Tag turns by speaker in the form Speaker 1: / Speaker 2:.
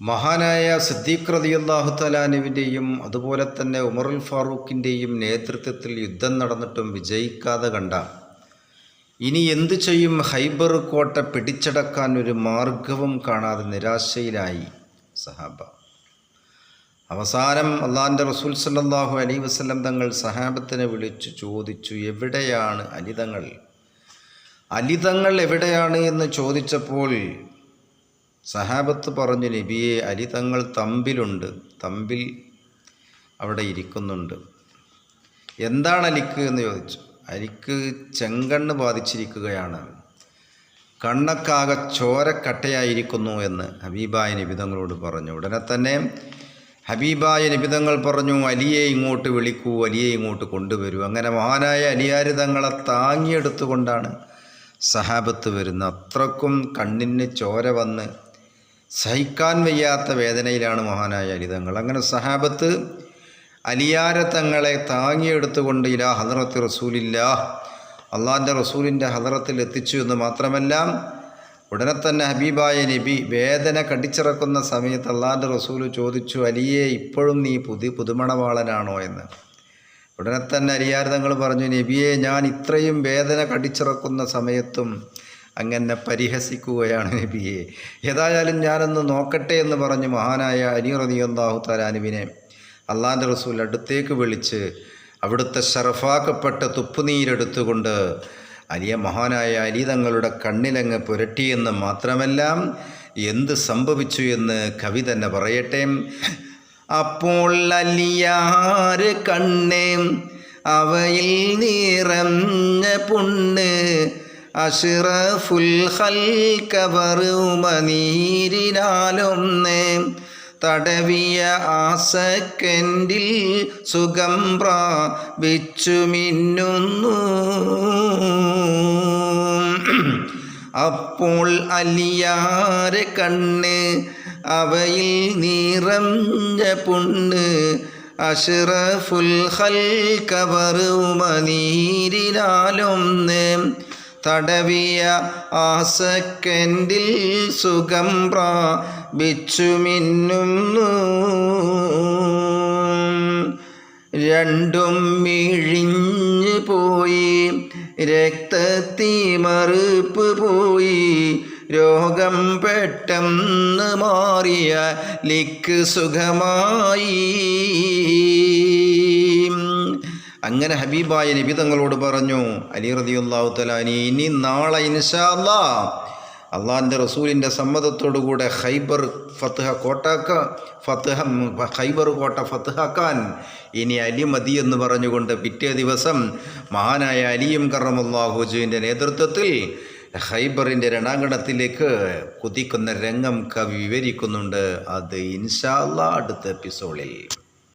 Speaker 1: മഹാനായ സിദ്ദീഖ് റളിയല്ലാഹു തലാനുവിന്റെയും അതുപോലെ തന്നെ ഉമറുൽ ഫാറൂഖിന്റെയും നേതൃത്വത്തിൽ യുദ്ധം നടന്നിട്ടും വിജയിക്കാതെ കണ്ട ഇനി എന്തു ചെയ്യും ഹൈബർ കോട്ട പിടിച്ചടക്കാൻ ഒരു മാർഗവും കാണാതെ നിരാശയിലായി സഹാബ. അവസാനം അള്ളാഹിന്റെ റസൂൽ സല്ലാഹു അലൈഹി വസ്ലം തങ്ങൾ സഹാബത്തിനെ വിളിച്ചു ചോദിച്ചു എവിടെയാണ് അലിതങ്ങൾ അലിതങ്ങൾ എവിടെയാണ്? എന്ന് ചോദിച്ചപ്പോൾ സഹാബത്ത് പറഞ്ഞു നബിയെ അലി തങ്ങൾ തമ്പിലുണ്ട് തമ്പിൽ അവിടെ ഇരിക്കുന്നുണ്ട്. എന്താണ് അലിക്ക്? എന്ന് ചോദിച്ചു. അലിക്ക് ചെങ്കണ്ണ് ബാധിച്ചിരിക്കുകയാണ്. കണ്ണക്കാകെ ചോരക്കട്ടയായിരിക്കുന്നു എന്ന് ഹബീബായ നിബിതങ്ങളോട് പറഞ്ഞു. ഉടനെ തന്നെ ഹബീബായ നിബിതങ്ങൾ പറഞ്ഞു അലിയെ ഇങ്ങോട്ട് വിളിക്കൂ അലിയെ ഇങ്ങോട്ട് കൊണ്ടുവരൂ. അങ്ങനെ മഹാനായ അലിയാര് തങ്ങളെ താങ്ങിയെടുത്തുകൊണ്ടാണ് സഹാബത്ത് വരുന്നത്. അത്രക്കും കണ്ണിന് ചോര വന്ന് സഹിക്കാൻ വയ്യാത്ത വേദനയിലാണ് മഹാനായ അലിതങ്ങൾ. അങ്ങനെ സഹാബത്ത് അലിയാര തങ്ങളെ താങ്ങിയെടുത്തുകൊണ്ട് ഇലാ ഹദറത്ത് റസൂലില്ല അള്ളാഹിന്റെ റസൂലിന്റെ ഹദറത്തിൽ എത്തിച്ചു എന്ന് മാത്രമല്ല ഉടനെ തന്നെ ഹബീബായ നബി വേദന കടിച്ചിറക്കുന്ന സമയത്ത് അള്ളാഹിന്റെ റസൂൽ ചോദിച്ചു അലിയെ ഇപ്പോഴും നീ പുതി പുതുമണവാളനാണോ? എന്ന്. ഉടനെ തന്നെ അലിയാർ തങ്ങൾ പറഞ്ഞു നബിയെ ഞാൻ ഇത്രയും വേദന കടിച്ചിറക്കുന്ന സമയത്തും അങ്ങനെ പരിഹസിക്കുകയാണ് നബിയെ. ഏതായാലും ഞാനൊന്ന് നോക്കട്ടെ എന്ന് പറഞ്ഞ് മഹാനായ അലി റതിയല്ലാഹു തലാനുവിനെ അള്ളാന്റെ റസൂൽ അടുത്തേക്ക് വിളിച്ച് അവിടുത്തെ ഷറഫാക്കപ്പെട്ട തുപ്പുനീരെടുത്തുകൊണ്ട് അലിയ മഹാനായ അലി തങ്ങളുടെ കണ്ണിലങ്ങ് പുരട്ടിയെന്ന് മാത്രമല്ല എന്ത് സംഭവിച്ചു എന്ന് കവി തന്നെ പറയട്ടെ. അപ്പോൾ അലിയാറ് കണ്ണേ അവയിൽ നിറഞ്ഞ പുണ്ണ് അഷിറഫുൽ ഹൽക്കവറുമനീരിനാലൊന്ന് തടവിയ ആസക്കൻഡിൽ സെക്കൻഡിൽ സുഖം പ്രാപിച്ചു മിന്നുന്നു അപ്പോൾ അലിയാരെ കണ്ണ് അവയിൽ നിറഞ്ഞ പുണ്ണ് അഷിറഫുൽ ഹൽക്കവറുമനീരിനാലൊന്ന് തടവിയ ആ സെക്കൻഡിൽ സുഖം പ്രാപിച്ചു മിന്നുന്നു. രണ്ടും മിഴിഞ്ഞു പോയി രക്തത്തി മറുപ്പ് പോയി. രോഗം പെട്ടെന്ന് മാറിയ ലിക്ക് സുഖമായി. അങ്ങനെ ഹബീബായ നബി തങ്ങളോട് പറഞ്ഞു അലി റതിയുല്ലാഹു തലാനി ഇനി നാളെ ഇൻഷാല്ലാ അള്ളാഹിന്റെ റസൂലിന്റെ സമ്മതത്തോടുകൂടെ ഹൈബർ ഫത്ഹ കോട്ടാക്ക ഫത്ഹ ഹൈബർ കോട്ട ഫത്ത്ഹാക്കാൻ ഇനി അലി മതി എന്ന് പറഞ്ഞുകൊണ്ട് പിറ്റേ ദിവസം മഹാനായ അലിയും കറമുല്ലാഹുജുവിന്റെ നേതൃത്വത്തിൽ ഹൈബറിന്റെ രണാങ്കണത്തിലേക്ക് കുതിക്കുന്ന രംഗം കവി വിവരിക്കുന്നുണ്ട്. അത് ഇൻഷാല്ല അടുത്ത എപ്പിസോഡിൽ.